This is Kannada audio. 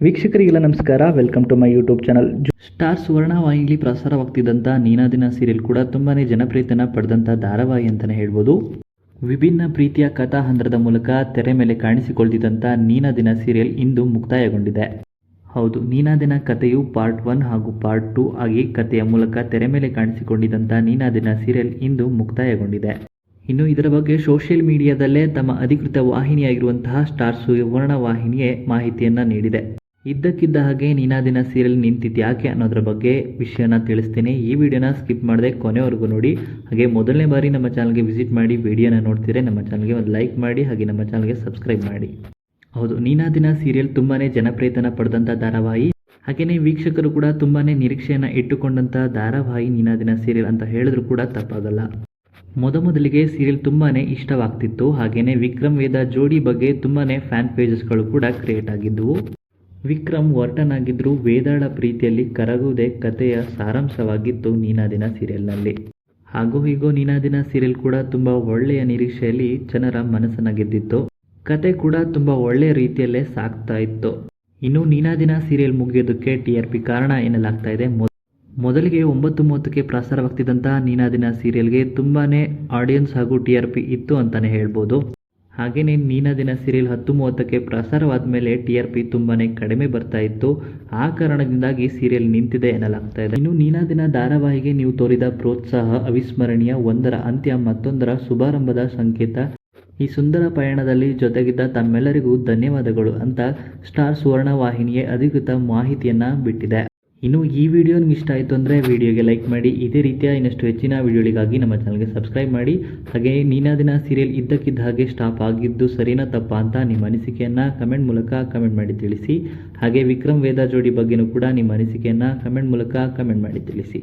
ವೀಕ್ಷಕರಿಗೆಲ್ಲ ನಮಸ್ಕಾರ. Welcome to my YouTube channel Star Suvarna ವಾಹಿನಿಲಿ ಪ್ರಸಾರವಾಗ್ತಿದ್ದಂಥ ನೀನಾದಿನ ಸೀರಿಯಲ್ ಕೂಡ ತುಂಬಾ ಜನಪ್ರಿಯತೆಯನ್ನು ಪಡೆದಂಥ ಧಾರಾವಾಹಿ ಅಂತಲೇ ಹೇಳ್ಬೋದು. ವಿಭಿನ್ನ ಪ್ರೀತಿಯ ಕಥಾ ಹಂದರದ ಮೂಲಕ ತೆರೆ ಮೇಲೆ ಕಾಣಿಸಿಕೊಳ್ತಿದ್ದಂಥ ನೀನಾದಿನ ಸೀರಿಯಲ್ ಇಂದು ಮುಕ್ತಾಯಗೊಂಡಿದೆ. ಹೌದು, ನೀನಾದಿನ ಕಥೆಯು ಪಾರ್ಟ್ ಒನ್ ಹಾಗೂ ಪಾರ್ಟ್ ಟೂ ಆಗಿ ಕಥೆಯ ಮೂಲಕ ತೆರೆ ಮೇಲೆ ಕಾಣಿಸಿಕೊಂಡಿದ್ದಂಥ ನೀನಾದಿನ ಸೀರಿಯಲ್ ಇಂದು ಮುಕ್ತಾಯಗೊಂಡಿದೆ. ಇನ್ನು ಇದರ ಬಗ್ಗೆ ಸೋಷಿಯಲ್ ಮೀಡಿಯಾದಲ್ಲೇ ತಮ್ಮ ಅಧಿಕೃತ ವಾಹಿನಿಯಾಗಿರುವಂತಹ ಸ್ಟಾರ್ ಸುವರ್ಣ ವಾಹಿನಿಯೇ ಮಾಹಿತಿಯನ್ನು ನೀಡಿದೆ. ಇದ್ದಕ್ಕಿದ್ದ ಹಾಗೆ ನೀನಾದಿನ ಸೀರಿಯಲ್ ನಿಂತಿದ್ದು ಯಾಕೆ ಅನ್ನೋದ್ರ ಬಗ್ಗೆ ವಿಷಯನ ತಿಳಿಸ್ತೀನಿ. ಈ ವಿಡಿಯೋನ ಸ್ಕಿಪ್ ಮಾಡದೆ ಕೊನೆವರೆಗೂ ನೋಡಿ. ಹಾಗೆ ಮೊದಲನೇ ಬಾರಿ ನಮ್ಮ ಚಾನಲ್ಗೆ ವಿಸಿಟ್ ಮಾಡಿ ವಿಡಿಯೋನ ನೋಡ್ತಿದ್ರೆ ನಮ್ಮ ಚಾನಲ್ಗೆ ಒಂದು ಲೈಕ್ ಮಾಡಿ ಹಾಗೆ ನಮ್ಮ ಚಾನಲ್ಗೆ ಸಬ್ಸ್ಕ್ರೈಬ್ ಮಾಡಿ. ಹೌದು, ನೀನಾದಿನ ಸೀರಿಯಲ್ ತುಂಬಾ ಜನಪ್ರಿಯತನ ಪಡೆದಂಥ ಧಾರಾವಾಹಿ. ಹಾಗೆಯೇ ವೀಕ್ಷಕರು ಕೂಡ ತುಂಬಾ ನಿರೀಕ್ಷೆಯನ್ನು ಇಟ್ಟುಕೊಂಡಂಥ ಧಾರಾವಾಹಿ ನೀನಾದಿನ ಸೀರಿಯಲ್ ಅಂತ ಹೇಳಿದ್ರು ಕೂಡ ತಪ್ಪಾಗಲ್ಲ. ಮೊದಮೊದಲಿಗೆ ಸೀರಿಯಲ್ ತುಂಬಾ ಇಷ್ಟವಾಗ್ತಿತ್ತು. ಹಾಗೆಯೇ ವಿಕ್ರಮ್ ವೇದ ಜೋಡಿ ಬಗ್ಗೆ ತುಂಬಾ ಫ್ಯಾನ್ ಪೇಜಸ್ಗಳು ಕೂಡ ಕ್ರಿಯೇಟ್ ಆಗಿದ್ದವು ವಿಕ್ರಮ್ ವರ್ಟನ್ ವೇದಾಳ ಪ್ರೀತಿಯಲ್ಲಿ ಕರಗುವುದೇ ಕಥೆಯ ಸಾರಾಂಶವಾಗಿತ್ತು ನೀನಾದಿನ ಸೀರಿಯಲ್ನಲ್ಲಿ. ಹಾಗೂ ಹೀಗೂ ನೀನಾದಿನ ಸೀರಿಯಲ್ ಕೂಡ ತುಂಬ ಒಳ್ಳೆಯ ನಿರೀಕ್ಷೆಯಲ್ಲಿ ಜನರ ಮನಸ್ಸನ್ನು ಗೆದ್ದಿತ್ತು. ಕತೆ ಕೂಡ ತುಂಬ ಒಳ್ಳೆಯ ರೀತಿಯಲ್ಲೇ ಸಾಕ್ತಾ ಇತ್ತು. ಇನ್ನು ನೀನಾದಿನ ಸೀರಿಯಲ್ ಮುಗಿಯೋದಕ್ಕೆ ಟಿ ಆರ್ ಪಿ ಕಾರಣ ಎನ್ನಲಾಗ್ತಾ ಇದೆ? ಮೊದ- ಮೊದಲಿಗೆ ಒಂಬತ್ತು ಮೂವತ್ತಕ್ಕೆ ಪ್ರಸಾರವಾಗ್ತಿದ್ದಂತಹ ನೀನಾದಿನ ಸೀರಿಯಲ್ಗೆ ತುಂಬಾ ಆಡಿಯನ್ಸ್ ಹಾಗೂ ಟಿ ಆರ್ ಪಿ ಇತ್ತು ಅಂತಲೇ ಹೇಳ್ಬೋದು. ಹಾಗೆಯೇ ನೀನಾದಿನ ಸೀರಿಯಲ್ ಹತ್ತು ಮೂವತ್ತಕ್ಕೆ ಪ್ರಸಾರವಾದ ಮೇಲೆ ಟಿ ಆರ್ ಪಿ ತುಂಬಾ ಕಡಿಮೆ ಬರ್ತಾ ಇತ್ತು. ಆ ಕಾರಣದಿಂದಾಗಿ ಸೀರಿಯಲ್ ನಿಂತಿದೆ ಎನ್ನಲಾಗ್ತಾ ಇದೆ. ಇನ್ನು ನೀನಾದಿನ ಧಾರಾವಾಹಿಗೆ ನೀವು ತೋರಿದ ಪ್ರೋತ್ಸಾಹ, ಅವಿಸ್ಮರಣೀಯ ಒಂದರ ಅಂತ್ಯ ಮತ್ತೊಂದರ ಶುಭಾರಂಭದ ಸಂಕೇತ. ಈ ಸುಂದರ ಪಯಣದಲ್ಲಿ ಜೊತೆಗಿದ್ದ ತಮ್ಮೆಲ್ಲರಿಗೂ ಧನ್ಯವಾದಗಳು ಅಂತ ಸ್ಟಾರ್ ಸುವರ್ಣ ವಾಹಿನಿಯೇ ಅಧಿಕೃತ ಮಾಹಿತಿಯನ್ನ ಬಿಟ್ಟಿದೆ. ಇನ್ನು ಈ ವಿಡಿಯೋ ನಿಮ್ಗೆ ಇಷ್ಟ ಆಯಿತು ಅಂದರೆ ವಿಡಿಯೋಗೆ ಲೈಕ್ ಮಾಡಿ. ಇದೇ ರೀತಿಯ ಇನ್ನಷ್ಟು ಹೆಚ್ಚಿನ ವಿಡಿಯೋಗಳಿಗಾಗಿ ನಮ್ಮ ಚಾನಲ್ಗೆ ಸಬ್ಸ್ಕ್ರೈಬ್ ಮಾಡಿ. ಹಾಗೆ ನೀನಾದಿನ ಸೀರಿಯಲ್ ಇದ್ದಕ್ಕಿದ್ದ ಹಾಗೆ ಸ್ಟಾಪ್ ಆಗಿದ್ದು ಸರಿನಾ ತಪ್ಪಾ ಅಂತ ನಿಮ್ಮ ಅನಿಸಿಕೆಯನ್ನು ಕಮೆಂಟ್ ಮೂಲಕ ಕಮೆಂಟ್ ಮಾಡಿ ತಿಳಿಸಿ. ಹಾಗೆ ವಿಕ್ರಮ್ ವೇದ ಜೋಡಿ ಬಗ್ಗೆನೂ ಕೂಡ ನಿಮ್ಮ ಅನಿಸಿಕೆಯನ್ನು ಕಮೆಂಟ್ ಮೂಲಕ ಕಮೆಂಟ್ ಮಾಡಿ ತಿಳಿಸಿ.